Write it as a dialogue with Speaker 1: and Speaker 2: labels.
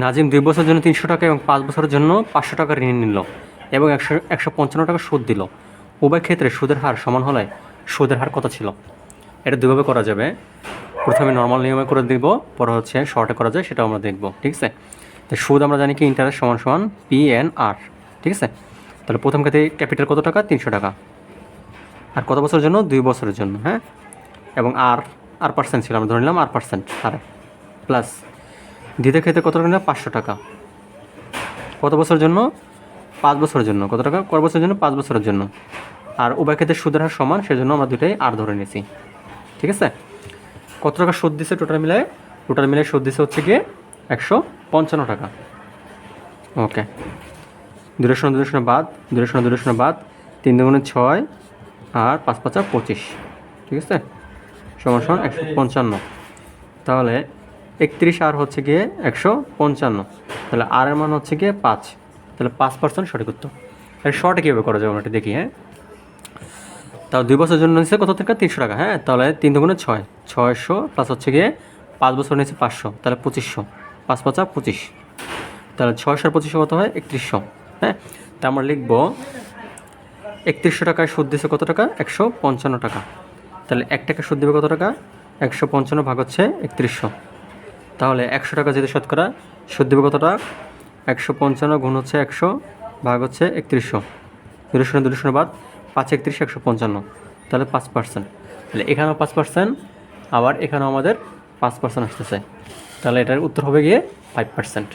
Speaker 1: নাজিম দুই বছরের জন্য তিনশো টাকা এবং পাঁচ বছরের জন্য পাঁচশো টাকা ঋণ নিল এবং একশো একশো পঞ্চান্ন টাকা সুদ দিল। উভয় ক্ষেত্রে সুদের হার সমান হলে সুদের হার কত ছিল? এটা দুভাবে করা যাবে। প্রথমে নর্মাল নিয়মে করে দিব, পরে হচ্ছে শর্টে করা যায়, সেটাও আমরা দেখব, ঠিক আছে? তো সুদ আমরা জানি কি? ইন্টারেস্ট সমান সমান পি এন আর ঠিক আছে? তাহলে প্রথম ক্ষেত্রে ক্যাপিটাল কত টাকা? তিনশো টাকা। আর কত বছরের জন্য? দুই বছরের জন্য হ্যাঁ? এবং আর আর পার্সেন্ট ছিল, আমরা ধরে নিলাম আর পার্সেন্ট হারে প্লাস দ্বিতীয় ক্ষেত্রে কত টাকা নিলাম পাঁচশো টাকা। কত বছরের জন্য? পাঁচ বছরের জন্য। কত টাকা? কত বছরের জন্য? পাঁচ বছরের জন্য। আর উভয় ক্ষেত্রে সুদের হার সমান, সেজন্য আমরা দুটাই আর ধরে নিয়েছি। ঠিক আছে? কত টাকা সুদ দিছে টোটাল মিলায়? টোটাল মিলায় সুদ দিছে হচ্ছে গিয়ে একশো পঞ্চান্ন টাকা। ওকে। দুটো শূন্য দুটো শূন্য বাদ দুটো শূন্য দুটো শূন্য বাদ, তিন দুগুণে ছয় আর পাঁচ পাঁচা পঁচিশ। ঠিক আছে? সমান সমান একশো পঞ্চান্ন। তাহলে একত্রিশ আর হচ্ছে গিয়ে একশো পঞ্চান্ন। তাহলে আর এর মান হচ্ছে গিয়ে পাঁচ। তাহলে পাঁচ পার্সেন্ট সঠিক উত্তর। তাহলে শর্টে কীভাবে করা যাবে এটা দেখি হ্যাঁ? তাহলে দুই বছরের জন্য নিচ্ছে কত টাকা তিনশো টাকা হ্যাঁ? তাহলে তিন দুগুণে ছয়। ছয়শো প্লাস হচ্ছে গিয়ে পাঁচ বছর নিচ্ছে পাঁচশো। তাহলে পঁচিশশো। পাঁচ পাঁচা পঁচিশ। তাহলে ছয়শো আর পঁচিশশো কত হয়? একত্রিশশো হ্যাঁ? তা আমরা লিখব একত্রিশশো টাকায় সুদ দিচ্ছে কত টাকা? একশো পঞ্চান্ন টাকা। তাহলে এক টাকা সুদ দেবে কত টাকা? একশো পঞ্চান্ন ভাগ হচ্ছে একত্রিশশো। তাহলে একশো টাকা যদি শতকরা সুদ দেবে কত টাকা? একশো পঞ্চান্ন গুণ হচ্ছে একশো, ভাগ হচ্ছে একত্রিশশো। দুটো শূন্য দুটো শূন্য বাদ, পাঁচ একত্রিশ, একশো পঞ্চান্ন। তাহলে পাঁচ পার্সেন্ট। তাহলে এখানেও পাঁচ পার্সেন্ট, আবার এখানেও আমাদের পাঁচ পার্সেন্ট আসতেছে। তাহলে এটার উত্তর হবে গিয়ে ফাইভ পার্সেন্ট